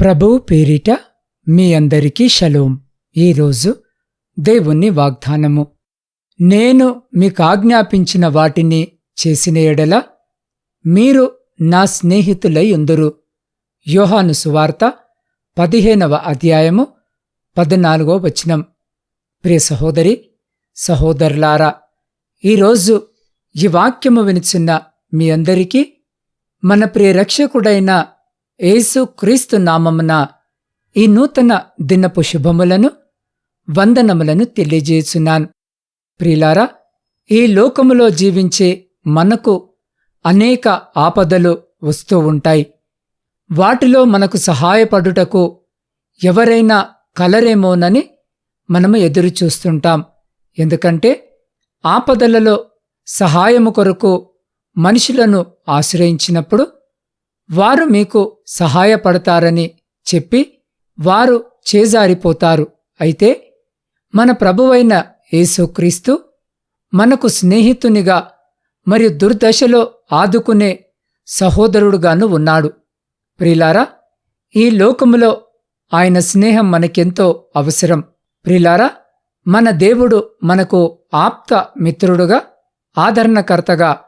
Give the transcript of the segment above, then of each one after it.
ప్రభువు పేరిట మీ అందరికీ షలోం. ఈరోజు దేవుని వాగ్దానము. నేను మీకు ఆజ్ఞాపించిన వాటిని చేసిన ఎడల మీరు నా స్నేహితులై ఉందరు. యోహాను సువార్త పదిహేనవ అధ్యాయము పద్నాలుగో వచనం. ప్రియ సహోదరి సహోదరులారా ఈరోజు ఈ వాక్యము వినిచున్న మీ అందరికీ మన ప్రియ ఏసు యేసు క్రీస్తు నామమున ఈ నూతన దినపు శుభములను వందనములను తెలియజేస్తున్నాను ప్రియులారా ఈ లోకములో జీవించే మనకు అనేక ఆపదలు వస్తూ ఉంటాయి. వాటిలో మనకు సహాయపడుటకు ఎవరైనా కలరేమోనని మనము ఎదురు చూస్తుంటాం. ఎందుకంటే ఆపదలలో సహాయము కొరకు మనుషులను ఆశ్రయించినప్పుడు వారు మీకు సహాయపడతారని చెప్పి వారు చేజారిపోతారు. అయితే మన ప్రభువైన యేసుక్రీస్తు మనకు స్నేహితునిగా మరియు దుర్దశలో ఆదుకునే సహోదరుడుగాను ఉన్నాడు. ప్రిలారా ఈ లోకములో ఆయన స్నేహం మనకెంతో అవసరం. ప్రిలారా మన దేవుడు మనకు ఆప్త మిత్రుడుగా ఆదరణకర్తగా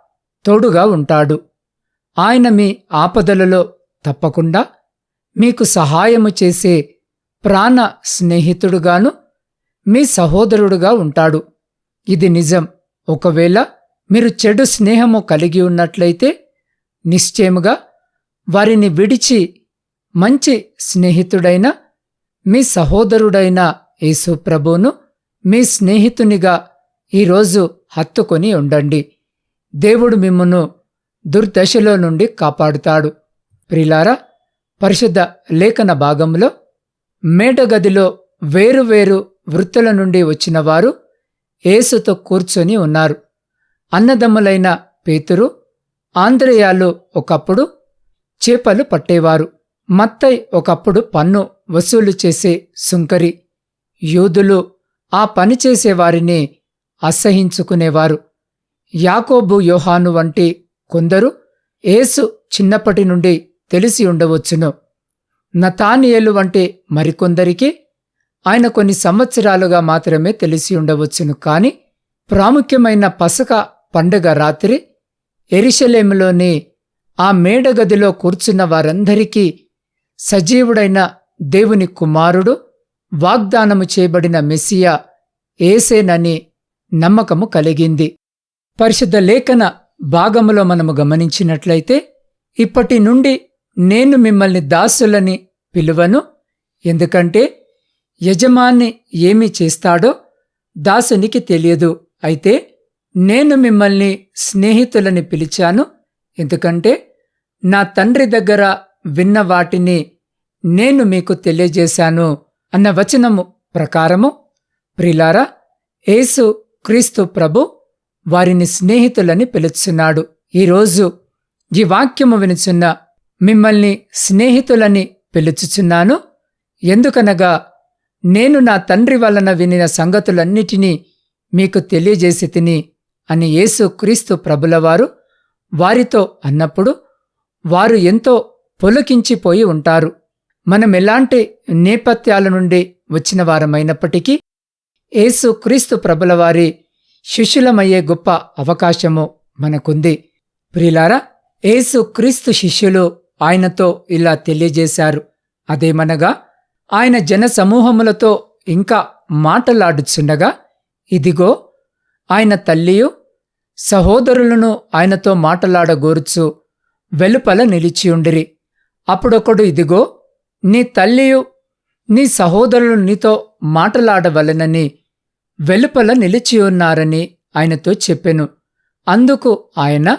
తోడుగా ఉంటాడు. ఆయన మీ ఆపదలలో తప్పకుండా మీకు సహాయము చేసే ప్రాణ స్నేహితుడుగాను మీ సహోదరుడుగా ఉంటాడు. ఇది నిజం. ఒకవేళ మీరు చెడు స్నేహము కలిగి ఉన్నట్లయితే నిశ్చయముగా వారిని విడిచి మంచి స్నేహితుడైన మీ సహోదరుడైన యేసు ప్రభువును మీ స్నేహితునిగా ఈరోజు హత్తుకొని ఉండండి. దేవుడు మిమ్మను దుర్దశలో నుండి కాపాడుతాడు. ప్రిలారా పరిశుద్ధ లేఖన భాగంలో మేడగదిలో వేరువేరు వృత్తుల నుండి వచ్చిన వారు ఏసుతో కూర్చొని ఉన్నారు. అన్నదమ్ములైన పేతురు ఆంధ్రయాలు ఒకప్పుడు చేపలు పట్టేవారు. మత్తై ఒకప్పుడు పన్ను వసూలు చేసే సుంకరి. యూదులు ఆ పని చేసేవారిని అసహించుకునేవారు. యాకోబు యోహాను వంటి కొందరు ఏసు చిన్నప్పటి నుండి తెలిసి ఉండవచ్చును. నతానియేలు వంటి మరికొందరికి ఆయన కొన్ని సంవత్సరాలుగా మాత్రమే తెలిసి ఉండవచ్చును. కాని ప్రాముఖ్యమైన పసక పండుగ రాత్రి ఎరిశలేములోని ఆ మేడగదిలో కూర్చున్న వారందరికీ సజీవుడైన దేవుని కుమారుడు వాగ్దానము చేయబడిన మెస్సియా ఏసేనని నమ్మకము కలిగింది. పరిశుద్ధ లేఖన భాగములో మనము గమనించినట్లయితే ఇప్పటి నుండి నేను మిమ్మల్ని దాసులని పిలువను. ఎందుకంటే యజమాని ఏమి చేస్తాడో దాసునికి తెలియదు. అయితే నేను మిమ్మల్ని స్నేహితులని పిలిచాను. ఎందుకంటే నా తండ్రి దగ్గర విన్న వాటిని నేను మీకు తెలియజేశాను అన్న వచనము ప్రకారము. ప్రిలారా యేసు క్రీస్తు ప్రభు వారిని స్నేహితులని పిలుచున్నాడు. ఈరోజు ఈ వాక్యము వినుచున్న మిమ్మల్ని స్నేహితులని పిలుచుచున్నాను. ఎందుకనగా నేను నా తండ్రి వలన వినిన సంగతులన్నిటినీ మీకు తెలియజేసి తిని అని యేసు క్రీస్తు ప్రభులవారు వారితో అన్నప్పుడు వారు ఎంతో పొలకించిపోయి ఉంటారు. మనం ఎలాంటి నేపథ్యాల నుండి వచ్చిన వారమైనప్పటికీ యేసు క్రీస్తు ప్రభులవారి శిష్యులమయ్యే గొప్ప అవకాశము మనకుంది. ప్రిలారా యేసు క్రీస్తు శిష్యులు ఆయనతో ఇలా తెలియజేశారు. అదేమనగా ఆయన జన సమూహములతో ఇంకా మాటలాడుచుండగా ఇదిగో ఆయన తల్లియు సహోదరులను ఆయనతో మాటలాడగోరుచు వెలుపల నిలిచియుండిరి. అప్పుడొకడు ఇదిగో నీ తల్లియు నీ సహోదరులు నీతో మాటలాడవలనని వెలుపల నిలిచియున్నారని ఆయనతో చెప్పెను. అందుకు ఆయన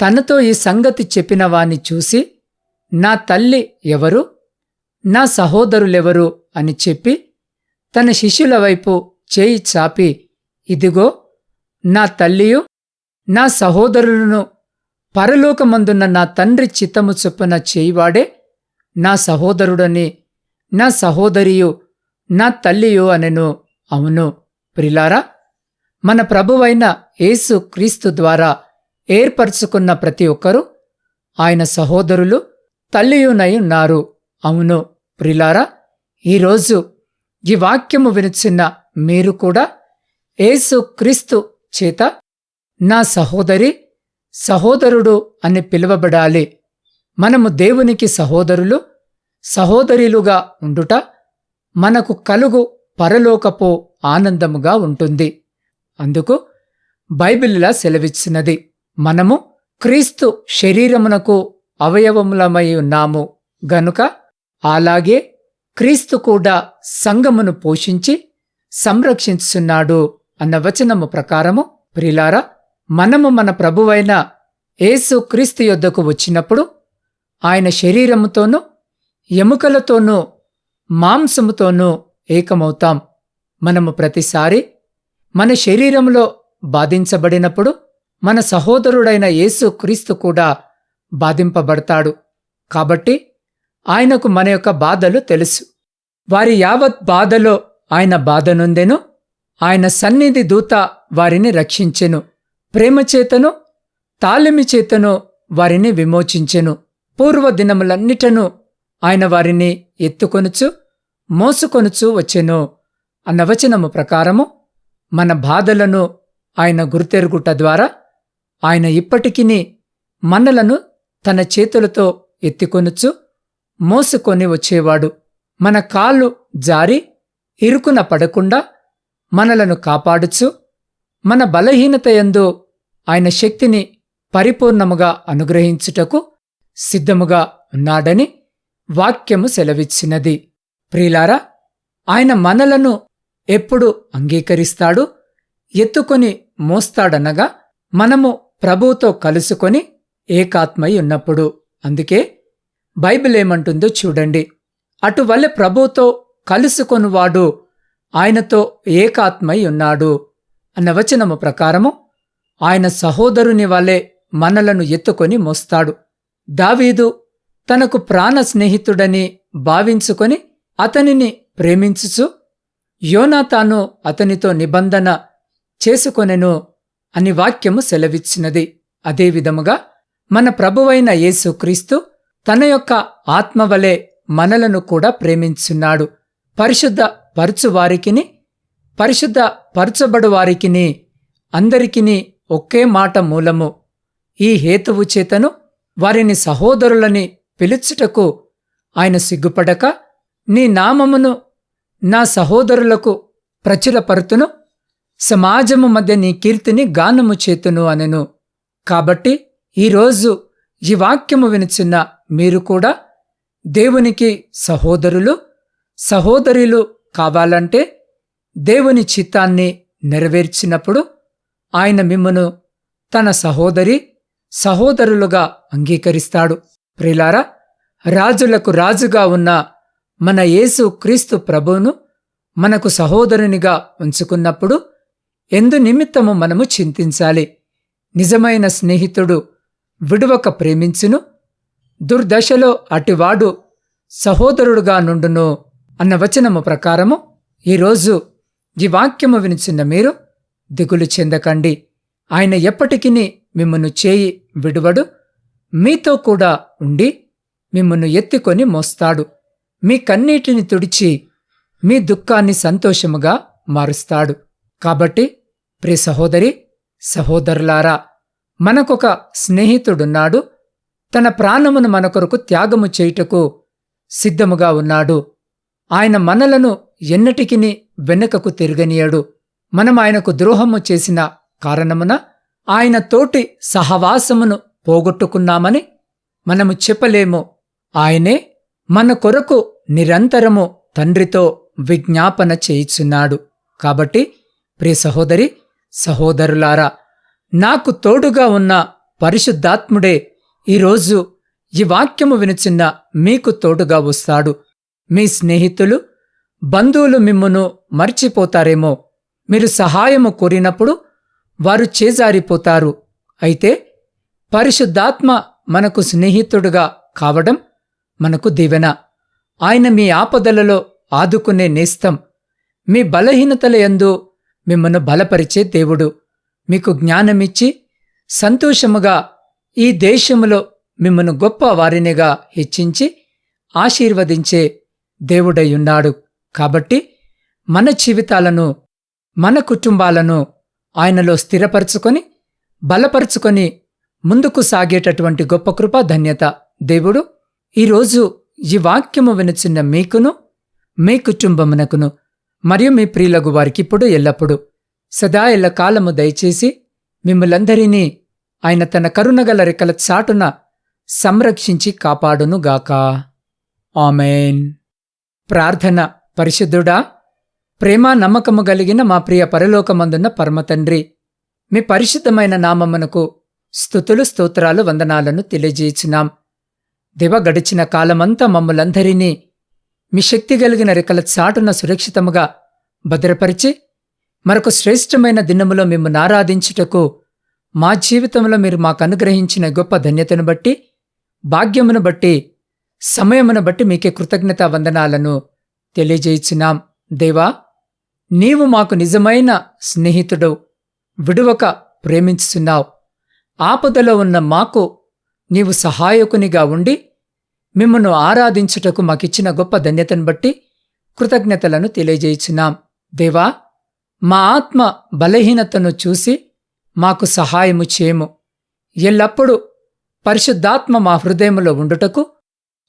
తనతో ఈ సంగతి చెప్పిన వాణ్ణి చూసి నా తల్లి ఎవరు? నా సహోదరులెవరు? అని చెప్పి తన శిష్యుల వైపు చేయి చాపి ఇదిగో నా తల్లియు నా సహోదరులను పరలోకమందున్న నా తండ్రి చిత్తము చొప్పున చేయివాడే నా సహోదరుడని నా సహోదరియు నా తల్లియు అనెను. అవును. ప్రిలారా మన ప్రభువైన యేసు క్రీస్తు ద్వారా ఏర్పరచుకున్న ప్రతి ఒక్కరూ ఆయన సహోదరులు తల్లియునై ఉన్నారు అవును ప్రిలారా ఈరోజు ఈ వాక్యము వినుచున్న మీరు కూడా యేసు క్రీస్తు చేత నా సహోదరి సహోదరుడు అని పిలువబడాలి. మనము దేవునికి సహోదరులు సహోదరులుగా ఉండుట మనకు కలుగు పరలోకపు ఆనందముగా ఉంటుంది. అందుకు బైబిల్లా సెలవిచ్చినది. మనము క్రీస్తు శరీరమునకు అవయవములమై ఉన్నాము. గనుక అలాగే క్రీస్తు కూడా సంగమును పోషించి సంరక్షించున్నాడు అన్న వచనము ప్రకారము ప్రిలారా మనము మన ప్రభువైన యేసు క్రీస్తు యొద్దకు వచ్చినప్పుడు ఆయన శరీరముతోనూ ఎముకలతోనూ మాంసముతోనూ ఏకమవుతాం. మనము ప్రతిసారి మన శరీరంలో బాధించబడినప్పుడు మన సహోదరుడైన యేసు క్రీస్తు కూడా బాధింపబడతాడు. కాబట్టి ఆయనకు మన యొక్క బాధలు తెలుసు. వారి యావత్ బాధలో ఆయన బాధనుందెను ఆయన సన్నిధి దూత వారిని రక్షించెను ప్రేమచేతను తాలిమి చేతను వారిని విమోచించెను పూర్వదినములన్నిటను ఆయన వారిని ఎత్తుకొనుచు మోసుకొనుచు వచ్చెను. అన్న వచనము ప్రకారము మన బాధలను ఆయన గుర్తెరుగుట ద్వారా ఆయన ఇప్పటికిని మనలను తన చేతులతో ఎత్తికొనుచు మోసుకొని వచ్చేవాడు. మన కాళ్ళు జారి ఇరుకున పడకుండా మనలను కాపాడుచు మన బలహీనతయందు ఆయన శక్తిని పరిపూర్ణముగా అనుగ్రహించుటకు సిద్ధముగా ఉన్నాడని వాక్యము సెలవిచ్చినది. ప్రియులారా ఆయన మనలను ఎప్పుడు అంగీకరిస్తాడు? ఎత్తుకొని మోస్తాడనగా మనము ప్రభువుతో కలుసుకొని ఏకాత్మై ఉన్నప్పుడు. అందుకే బైబిల్ ఏమంటుందో చూడండి. అటువల్ల ప్రభువుతో కలుసుకొనువాడు ఆయనతో ఏకాత్మై ఉన్నాడు అన్న వచనము ప్రకారము ఆయన సహోదరుని వలె మనలను ఎత్తుకొని మోస్తాడు. దావీదు తనకు ప్రాణ స్నేహితుడని భావించుకొని అతనిని ప్రేమించుచు యోనాతాను అతనితో నిబంధన చేసుకొనెను అని వాక్యము సెలవిచ్చినది. అదేవిధముగా మన ప్రభువైన యేసుక్రీస్తు తన యొక్క ఆత్మవలే మనలను కూడా ప్రేమించున్నాడు. పరిశుద్ధ పరుచువారికిని పరిశుద్ధ పరచబడువారికిని అందరికిని ఒకే మాట మూలము. ఈ హేతువు చేతను వారిని సహోదరులని పిలుచుటకు ఆయన సిగ్గుపడక నీ నామమును నా సహోదరులకు ప్రచురపరుతును. సమాజము మధ్య నీ కీర్తిని గానము చేతును అనెను. కాబట్టి ఈరోజు ఈ వాక్యము వినుచున్న మీరు కూడా దేవునికి సహోదరులు సహోదరులు కావాలంటే దేవుని చిత్తాన్ని నెరవేర్చినప్పుడు ఆయన మిమ్మను తన సహోదరి సహోదరులుగా అంగీకరిస్తాడు. ప్రిలారా రాజులకు రాజుగా ఉన్న మన యేసు క్రీస్తు ప్రభువును మనకు సహోదరునిగా ఉంచుకున్నప్పుడు ఎందు నిమిత్తము మనము చింతించాలి. నిజమైన స్నేహితుడు విడువక ప్రేమించును దుర్దశలో అటివాడు సహోదరుడుగా నుండును అన్న వచనము ప్రకారము ఈరోజు ఈ వాక్యము వినిచిన్న మీరు దిగులు చెందకండి. ఆయన ఎప్పటికీ మిమ్మను చేయి విడువడు మీతో కూడా ఉండి మిమ్మను ఎత్తుకొని మోస్తాడు. మీ కన్నీటిని తుడిచి మీ దుఃఖాన్ని సంతోషముగా మారుస్తాడు. కాబట్టి ప్రియ సహోదరి సహోదరులారా మనకొక స్నేహితుడున్నాడు. తన ప్రాణమును మన కొరకు త్యాగము చేయుటకు సిద్ధముగా ఉన్నాడు. ఆయన మనలను ఎన్నటికిని వెనుకకు తిరగనీయడు. మనం ఆయనకు ద్రోహము చేసిన కారణమున ఆయన తోటి సహవాసమును పోగొట్టుకున్నామని మనము చెప్పలేము. ఆయనే మన కొరకు నిరంతరము తండ్రితో విజ్ఞాపన చేయిచున్నాడు. కాబట్టి ప్రియ సహోదరి సహోదరులారా నాకు తోడుగా ఉన్న పరిశుద్ధాత్ముడే ఈరోజు ఈ వాక్యము వినుచిన్న మీకు తోడుగా వస్తాడు. మీ స్నేహితులు బంధువులు మిమ్మును మర్చిపోతారేమో. మీరు సహాయము కోరినప్పుడు వారు చేజారిపోతారు. అయితే పరిశుద్ధాత్మ మనకు స్నేహితుడుగా కావడం మనకు దీవెన. ఆయన మీ ఆపదలలో ఆదుకునే నేస్తం. మీ బలహీనతల యందు మిమ్మను బలపరిచే దేవుడు. మీకు జ్ఞానమిచ్చి సంతోషముగా ఈ దేశములో మిమ్మను గొప్ప వారినిగా హెచ్చించి ఆశీర్వదించే దేవుడై ఉన్నాడు కాబట్టి మన జీవితాలను మన కుటుంబాలను ఆయనలో స్థిరపరచుకొని బలపరుచుకొని ముందుకు సాగేటటువంటి గొప్ప కృప ధన్యత. దేవుడు ఈరోజు ఈ వాక్యము వినుచున్న మీకును మీ కుటుంబమునకును మరియు మీ ప్రియులగు వారికి ఇప్పుడు ఎల్లప్పుడు సదా ఎల్ల కాలము దయచేసి మిమ్మలందరినీ ఆయన తన కరుణగల రెక్కల చాటున సంరక్షించి కాపాడునుగాక ఆమెన్. ప్రార్థన పరిశుద్ధుడా ప్రేమ నమ్మకము కలిగిన మా ప్రియ పరలోకమందున్న పరమతండ్రి మీ పరిశుద్ధమైన నామమునకు స్థుతులు స్తోత్రాలు వందనాలను తెలియజేయుచున్నాం. దివ గడిచిన కాలమంతా మమ్మలందరినీ మీ శక్తి కలిగిన రెక్కల చాటున సురక్షితముగా భద్రపరిచి మరొక శ్రేష్టమైన దినములో మిమ్మల్ని ఆరాధించుటకు మా జీవితంలో మీరు మాకు అనుగ్రహించిన గొప్ప ధన్యతను బట్టి భాగ్యమును బట్టి సమయమును బట్టి మీకే కృతజ్ఞతా వందనాలను తెలియజేయుచున్నాం. దేవా నీవు మాకు నిజమైన స్నేహితుడు విడువక ప్రేమించుచున్నావు. ఆపదలో ఉన్న మాకు నీవు సహాయకునిగా ఉండి మిమ్మను ఆరాధించుటకు మాకిచ్చిన గొప్ప ధన్యతను బట్టి కృతజ్ఞతలను తెలియజేయుచున్నాం. దేవా మా ఆత్మ బలహీనతను చూసి మాకు సహాయము చేయము. ఎల్లప్పుడూ పరిశుద్ధాత్మ మా హృదయములో ఉండుటకు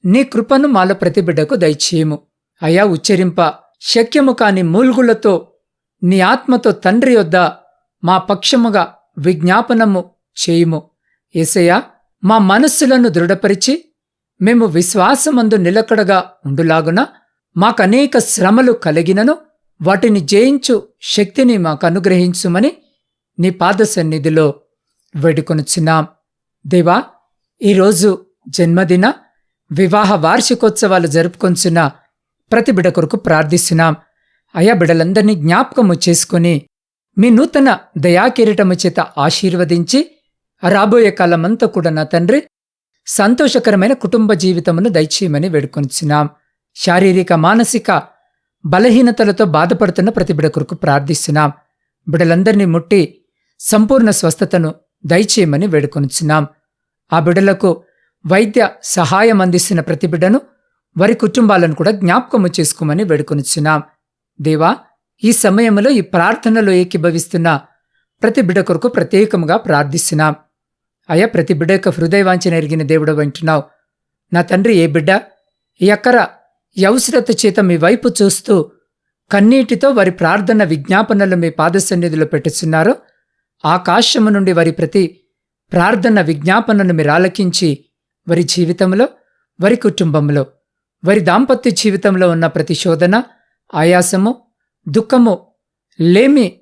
నీ కృపను మాలో ప్రతిబిడ్డకు దయచేయము. అయా ఉచ్చరింప శక్యము కాని మూల్గులతో నీ ఆత్మతో తండ్రి యొద్ద మా పక్షముగా విజ్ఞాపనము చేయుము. ఏసయ్యా మా మనస్సులను దృఢపరిచి మేము విశ్వాసమందు నిలకడగా ఉండులాగున మాకనేక శ్రమలు కలిగినను వాటిని జయించు శక్తిని మాకు అనుగ్రహించుమని నీ పాద సన్నిధిలో వేడుకొనుచున్నాం. దేవా ఈరోజు జన్మదిన వివాహ వార్షికోత్సవాలు జరుపుకొంచున్న ప్రతి బిడ కొరకు ప్రార్థిస్తున్నాం. అయా బిడలందరినీ జ్ఞాపకము చేసుకుని మీ నూతన దయాకిరీటము చేత ఆశీర్వదించి రాబోయే కాలమంతా కూడా నా తండ్రి సంతోషకరమైన కుటుంబ జీవితమును దయచేయమని వేడుకొనిచ్చినాం శారీరక మానసిక బలహీనతలతో బాధపడుతున్న ప్రతి కొరకు ప్రార్థిస్తున్నాం. బిడలందరినీ ముట్టి సంపూర్ణ స్వస్థతను దయచేయమని వేడుకొనుచున్నాం. ఆ బిడలకు వైద్య సహాయం అందిస్తున్న ప్రతి బిడ్డను వారి కుటుంబాలను కూడా జ్ఞాపకము చేసుకోమని వేడుకొనుచున్నాం. దేవా ఈ సమయంలో ఈ ప్రార్థనలో ఏకీభవిస్తున్న ప్రతి బిడ కొరకు ప్రత్యేకముగా ప్రార్థిస్తున్నాం. అయ్యా ప్రతి బిడ్డ యొక్క హృదయవాంఛన ఎరిగిన దేవుడు వింటున్నావు నా తండ్రి ఏ బిడ్డ? ఈ అక్కర చేత మీ వైపు చూస్తూ కన్నీటితో వారి ప్రార్థన విజ్ఞాపనలు మీ పాదసన్నిధిలో పెట్టుచున్నారో ఆకాశము నుండి వారి ప్రతి ప్రార్థన విజ్ఞాపనను మీరు ఆలకించి వారి జీవితంలో వారి కుటుంబంలో వారి దాంపత్య జీవితంలో ఉన్న ప్రతి శోధన ఆయాసము దుఃఖము లేమి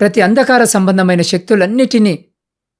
ప్రతి అంధకార సంబంధమైన శక్తులన్నిటినీ